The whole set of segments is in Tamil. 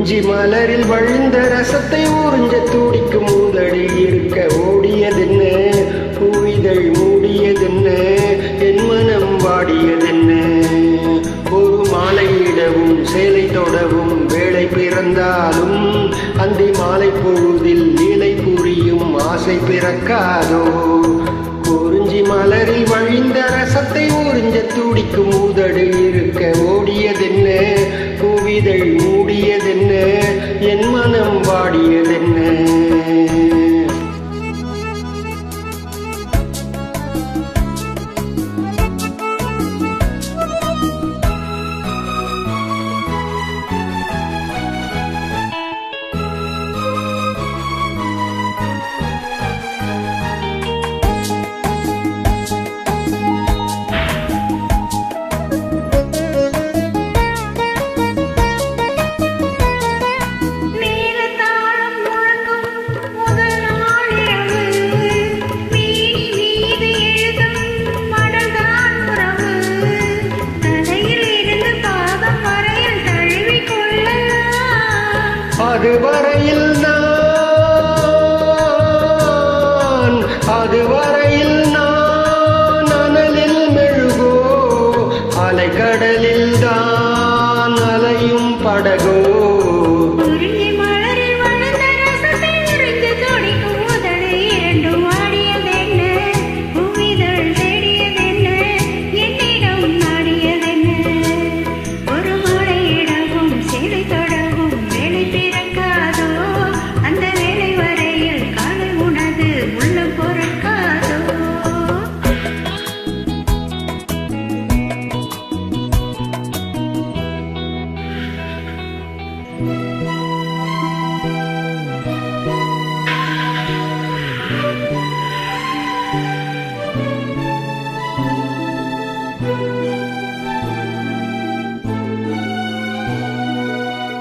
குறிஞ்சி மலரில் வழிந்த ரசத்தை உறிஞ்ச துடிக்கும் முதடி இருக்க ஓடியதென்ன பூவிதழ் மூடியதென்ன? என் மனம் வாடியதென்ன? ஒரு மாலையிடவும் சேலை தொடவும் வேலை பிறந்தாலும் அந்தி மாலை பொழுதில் லீலை புரியும் ஆசை பிறக்காதோ? குறிஞ்சி மலரில் வழிந்த ரசத்தை உறிஞ்ச துடிக்கும் உதடு இருக்க ஓடி மனம் படகோ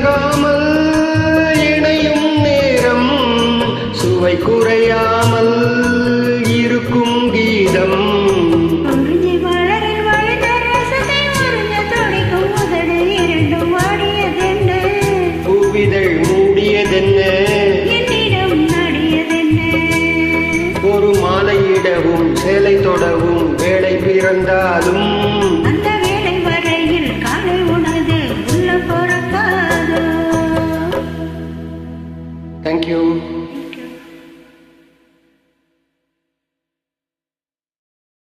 விலகாமல் இணையும் நேரம் சுவை குறையாமல் இருக்கும் கீதம். பூவிதழ் மூடியதென்ன? ஒரு மாலையிடவும் சேலை தொடவும் வேலை பிறந்தாலும் Thank you.